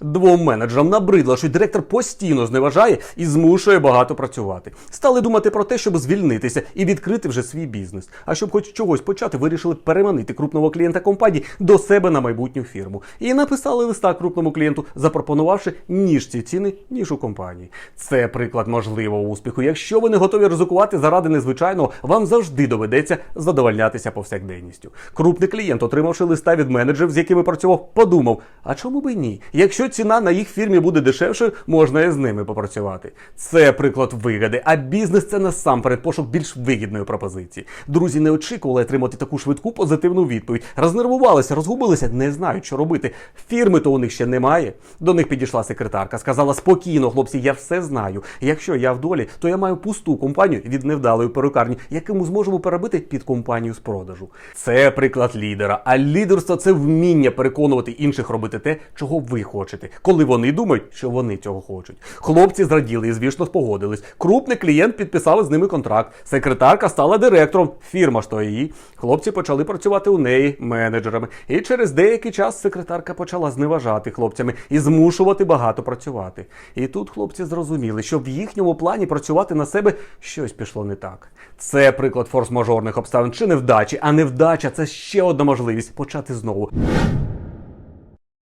Двом менеджерам набридло, що директор постійно зневажає і змушує багато працювати. Стали думати про те, щоб звільнитися і відкрити вже свій бізнес. А щоб хоч чогось почати, вирішили переманити крупного клієнта компанії до себе на майбутню фірму. І написали листа крупному клієнту, запропонувавши ніжці ціни, ніж у компанії. Це приклад можливого успіху. Якщо ви не готові ризикувати заради незвичайного, вам завжди доведеться задовольнятися повсякденністю. Крупний клієнт, отримавши листа від менеджерів, з якими працював, подумав: а чому би ні? Якщо ціна на їх фірмі буде дешевшою, можна і з ними попрацювати. Це приклад вигоди, а бізнес це насамперед пошук більш вигідної пропозиції. Друзі не очікували отримати таку швидку позитивну відповідь. Рознервувалися, розгубилися, не знають, що робити. Фірми то у них ще немає. До них підійшла секретарка, сказала спокійно, хлопці, я все знаю. Якщо я в долі, то я маю пусту компанію від невдалої перукарні, яку ми зможемо перебити під компанію з продажу. Це приклад лідера. А лідерство це вміння переконувати інших робити те, чого ви хочете, коли вони думають, що вони цього хочуть. Хлопці зраділи і звісно погодились. Крупний клієнт підписав з ними контракт. Секретарка стала директором. Фірма ж то її. Хлопці почали працювати у неї менеджерами. І через деякий час секретарка почала зневажати хлопцями і змушувати багато працювати. І тут хлопці зрозуміли, що в їхньому плані працювати на себе щось пішло не так. Це приклад форс-мажорних обставин чи невдачі, а невдача це ще одна можливість почати знову.